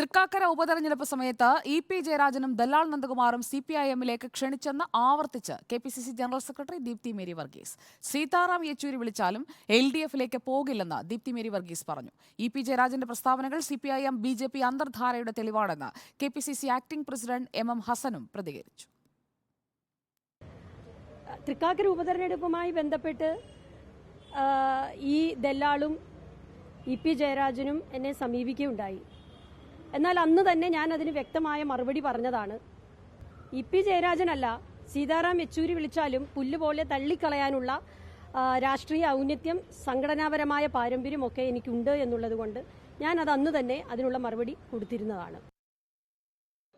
തൃക്കാക്കര ഉപതെരഞ്ഞെടുപ്പ് സമയത്ത് E P ജയരാജനും ദല്ലാൾ നന്ദകുമാറും സി പി ഐ എമ്മിലേക്ക് ക്ഷണിച്ചെന്ന് ആവർത്തിച്ച് K P C C general secretary Deepthi Mary Varghese. Sitaram Yechury വിളിച്ചാലും എൽ ഡി എഫിലേക്ക് പോകില്ലെന്ന് ദീപ്തി മേരി വർഗീസ് പറഞ്ഞു. ഇ പി ജയരാജന്റെ പ്രസ്താവനകൾ C P I M B J P അന്തർധാരയുടെ തെളിവാണെന്ന് K P C C acting president M M ഹസനും പ്രതികരിച്ചു. തൃക്കാക്കര ഉപതെരഞ്ഞെടുപ്പുമായി ബന്ധപ്പെട്ട് ഈ ദല്ലാളും ഇ പി ജയരാജനും എന്നെ സമീപിക്കുകയുണ്ടായി. എന്നാൽ അന്ന് തന്നെ ഞാൻ അതിന് വ്യക്തമായ മറുപടി പറഞ്ഞതാണ്. ഇ പി ജയരാജനല്ല സീതാറാം യെച്ചൂരി വിളിച്ചാലും പുല്ലുപോലെ തള്ളിക്കളയാനുള്ള രാഷ്ട്രീയ ഔന്നത്യം സംഘടനാപരമായ പാരമ്പര്യമൊക്കെ എനിക്കുണ്ട് എന്നുള്ളത് കൊണ്ട് ഞാൻ അത് അന്ന് തന്നെ അതിനുള്ള മറുപടി കൊടുത്തിരുന്നതാണ്.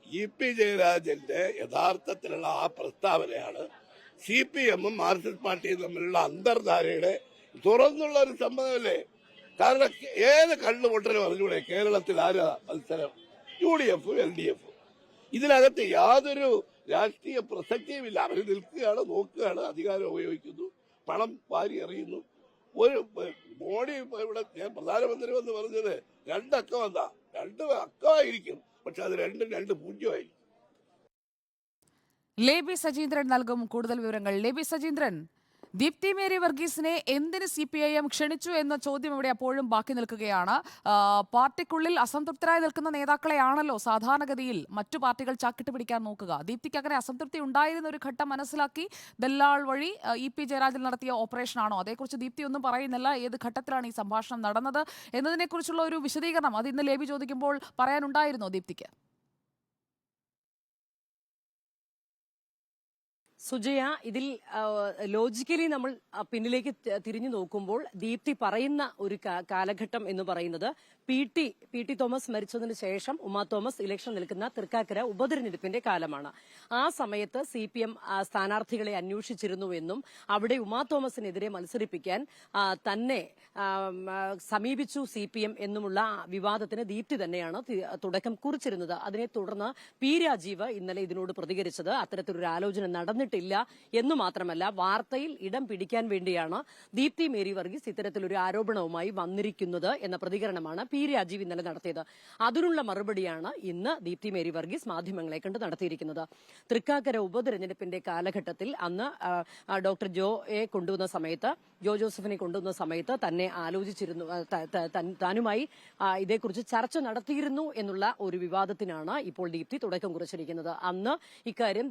ഇ പി ജയരാജന്റെ യഥാർത്ഥത്തിലുള്ള ആ പ്രസ്താവനയാണ് സി പി എമ്മും മാർക്സിസ്റ്റ് പാർട്ടിയും തമ്മിലുള്ള അന്തർധാരയുടെ തുറന്നുള്ള ഒരു സമ്മതമല്ലേ കാരണം ഏത് കണ്ണു പൊട്ടലും അറിഞ്ഞൂടെ? കേരളത്തിൽ ആരാ മത്സരം? യു ഡി എഫും എൽ ഡി എഫും. ഇതിനകത്ത് യാതൊരു രാഷ്ട്രീയ പ്രസക്തിയുമില്ല. അവർ നിൽക്കുകയാണ് നോക്കുകയാണ് അധികാരം ഉപയോഗിക്കുന്നു പണം വാരി എറിയുന്നു. ഒരു മോഡി ഇവിടെ ഞാൻ പ്രധാനമന്ത്രി എന്ന് പറഞ്ഞത് രണ്ടക്കം എന്താ രണ്ട് അക്കമായിരിക്കും പക്ഷെ അത് രണ്ടും രണ്ട് പൂജ്യമായിരിക്കും. ലേബി സജീന്ദ്രൻ നൽകും കൂടുതൽ വിവരങ്ങൾ. ലേബി സജീന്ദ്രൻ ദീപ്തി മേരി വർഗീസിനെ എന്തിന് സി പി ഐ എം ക്ഷണിച്ചു എന്ന ചോദ്യം ഇവിടെ അപ്പോഴും ബാക്കി നിൽക്കുകയാണ്. പാർട്ടിക്കുള്ളിൽ അസംതൃപ്തരായി നിൽക്കുന്ന നേതാക്കളെയാണല്ലോ സാധാരണഗതിയിൽ മറ്റു പാർട്ടികൾ ചാക്കിട്ട് പിടിക്കാൻ നോക്കുക. ദീപ്തിക്ക് അങ്ങനെ അസംതൃപ്തി ഉണ്ടായിരുന്ന ഒരു ഘട്ടം മനസ്സിലാക്കി ദല്ലാൾ വഴി ഇ പി ജയരാജൻ നടത്തിയ ഓപ്പറേഷനാണോ? അതേക്കുറിച്ച് ദീപ്തി ഒന്നും പറയുന്നില്ല. ഏത് ഘട്ടത്തിലാണ് ഈ സംഭാഷണം നടന്നത് എന്നതിനെക്കുറിച്ചുള്ള ഒരു വിശദീകരണം അത് ഇന്ന് ലേബി ചോദിക്കുമ്പോൾ പറയാനുണ്ടായിരുന്നോ ദീപ്തിക്ക്? സുജയ ഇതിൽ ലോജിക്കലി നമ്മൾ പിന്നിലേക്ക് തിരിഞ്ഞു നോക്കുമ്പോൾ ദീപ്തി പറയുന്ന ഒരു കാലഘട്ടം എന്ന് പറയുന്നത് P T P T Thomas മരിച്ചതിന് ശേഷം ഉമാ തോമസ് ഇലക്ഷൻ നിൽക്കുന്ന തൃക്കാക്കര ഉപതെരഞ്ഞെടുപ്പിന്റെ കാലമാണ്. ആ സമയത്ത് സി പി എം സ്ഥാനാർത്ഥികളെ അന്വേഷിച്ചിരുന്നുവെന്നും അവിടെ ഉമാ തോമസിനെതിരെ മത്സരിപ്പിക്കാൻ തന്നെ സമീപിച്ചു സി പി എം എന്നുമുള്ള വിവാദത്തിന് ദീപ്തി തന്നെയാണ് തുടക്കം കുറിച്ചിരുന്നത്. അതിനെ തുടർന്ന് പി രാജീവ് ഇന്നലെ ഇതിനോട് പ്രതികരിച്ചത്. അത്തരത്തിലൊരു ആലോചന നടന്നിട്ടില്ല എന്ന് മാത്രമല്ല വാർത്തയിൽ ഇടം പിടിക്കാൻ വേണ്ടിയാണ് ദീപ്തി മേരി വർഗീസ് ഇത്തരത്തിലൊരു ആരോപണവുമായി വന്നിരിക്കുന്നത് എന്ന പ്രതികരണമാണ് പി രാജീവ് ഇന്നലെ നടത്തിയത്. അതിനുള്ള മറുപടിയാണ് ഇന്ന് ദീപ്തി മേരി വർഗീസ് മാധ്യമങ്ങളെ കണ്ട് നടത്തിയിരിക്കുന്നത്. തൃക്കാക്കര ഉപതെരഞ്ഞെടുപ്പിന്റെ കാലഘട്ടത്തിൽ അന്ന് ഡോക്ടർ ജോയെ കൊണ്ടുവന്ന സമയത്ത് ജോ ജോസഫിനെ കൊണ്ടുവന്ന സമയത്ത് തന്നെ ആലോചിച്ചിരുന്നു താനുമായി ഇതേക്കുറിച്ച് ചർച്ച നടത്തിയിരുന്നു എന്നുള്ള ഒരു വിവാദത്തിനാണ് ഇപ്പോൾ ദീപ്തി തുടക്കം കുറിച്ചിരിക്കുന്നത്. അന്ന് ഇക്കാര്യം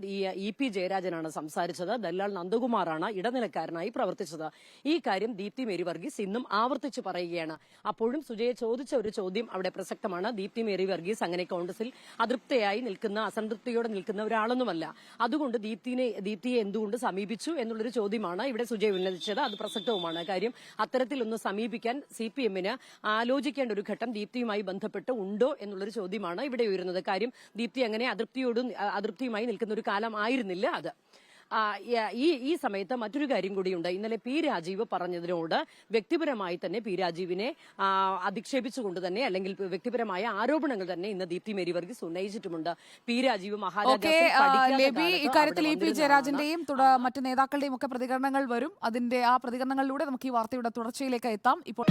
ഇ പി ജയരാജനാണ് സംസാരിച്ചത് ദല്ലാൾ നന്ദകുമാറാണ് ഇടനിലക്കാരനായി പ്രവർത്തിച്ചത്. ഈ കാര്യം ദീപ്തി മേരി വർഗീസ് ഇന്നും ആവർത്തിച്ച് പറയുകയാണ്. അപ്പോഴും സുജയെ ചോദിച്ച ഒരു ചോദ്യം അവിടെ പ്രസക്തമാണ്. ദീപ്തി മേരി വർഗീസ് അങ്ങനെ കോൺഗ്രസിൽ അതൃപ്തയായി നിൽക്കുന്ന അസംതൃപ്തിയോടെ നിൽക്കുന്ന ഒരാളൊന്നുമല്ല. അതുകൊണ്ട് ദീപ്തിനെ ദീപ്തിയെ എന്തുകൊണ്ട് സമീപിച്ചു എന്നുള്ളൊരു ചോദ്യമാണ് ഇവിടെ സുജയ് ഉന്നയിച്ചത്. അത് പ്രസക്തവുമാണ് കാര്യം അത്തരത്തിലൊന്ന് സമീപിക്കാൻ സി പി എമ്മിന് ആലോചിക്കേണ്ട ഒരു ഘട്ടം ദീപ്തിയുമായി ബന്ധപ്പെട്ട് ഉണ്ടോ എന്നുള്ളൊരു ചോദ്യമാണ് ഇവിടെ ഉയരുന്നത്. കാര്യം ദീപ്തി അങ്ങനെ അതൃപ്തിയോടും അതൃപ്തിയുമായി നിൽക്കുന്ന ഒരു കാലം ആയിരുന്നില്ല അത്. ഈ ഈ സമയത്ത് മറ്റൊരു കാര്യം കൂടിയുണ്ട്. ഇന്നലെ പി രാജീവ് പറഞ്ഞതിനോട് വ്യക്തിപരമായി തന്നെ പി രാജീവിനെ അധിക്ഷേപിച്ചുകൊണ്ട് തന്നെ അല്ലെങ്കിൽ വ്യക്തിപരമായ ആരോപണങ്ങൾ തന്നെ ഇന്ന് ദീപ്തി മേരി വർഗീസ് ഉന്നയിച്ചിട്ടുമുണ്ട്. പി രാജീവ് ഇക്കാര്യത്തിൽ ഇ പി ജയരാജന്റെയും മറ്റു നേതാക്കളുടെയും ഒക്കെ പ്രതികരണങ്ങൾ വരും. അതിന്റെ ആ പ്രതികരണങ്ങളിലൂടെ നമുക്ക് ഈ വാർത്തയുടെ തുടർച്ചയിലേക്ക് എത്താം. ഇപ്പോൾ